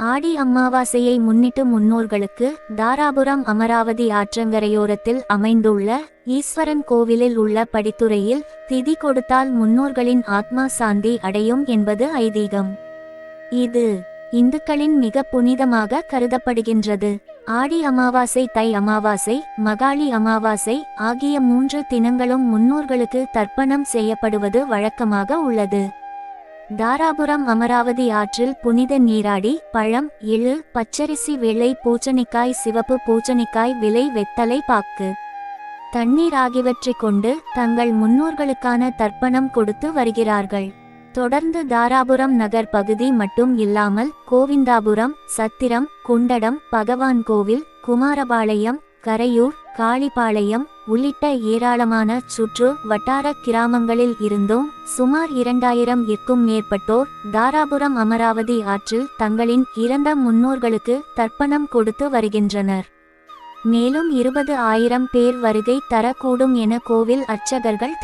ஆடி அமாவாசையை முன்னிட்டு முன்னோர்களுக்கு தாராபுரம் அமராவதி ஆற்றங்கரையோரத்தில் அமைந்துள்ள ஈஸ்வரன் கோவிலில் உள்ள படித்துறையில் திதி கொடுத்தால் முன்னோர்களின் ஆத்மா சாந்தி அடையும் என்பது ஐதீகம். இது இந்துக்களின் மிக புனிதமாக கருதப்படுகின்றது. ஆடி அமாவாசை தை அமாவாசை மகாளி அமாவாசை ஆகிய மூன்று தினங்களும் முன்னோர்களுக்கு தர்ப்பணம் செய்யப்படுவது வழக்கமாக உள்ளது. தாராபுரம் அமராவதி ஆற்றில் புனித நீராடி பழம் இழு பச்சரிசி வெள்ளை பூச்சணிக்காய் சிவப்பு பூச்சணிக்காய் விலை வெத்தலை பாக்கு. தண்ணீர் ஆகியவற்றை கொண்டு தங்கள் முன்னோர்களுக்கான தர்ப்பணம் கொடுத்து வருகிறார்கள். தொடர்ந்து தாராபுரம் நகர் பகுதி மட்டும் இல்லாமல் கோவிந்தாபுரம் சத்திரம் குண்டடம் பகவான் கோவில் குமாரபாளையம் கரையூர் காளிபாளையம் உள்ளிட்ட ஏராளமான சுற்று வட்டார கிராமங்களில் இருந்தும் சுமார் இரண்டாயிரம் இற்கும் மேற்பட்டோர் தாராபுரம் அமராவதி ஆற்றில் தங்களின் இறந்த முன்னோர்களுக்கு தர்ப்பணம் கொடுத்து வருகின்றனர். மேலும் இருபது ஆயிரம் பேர் வருகை தரக்கூடும் என கோவில் அர்ச்சகர்கள்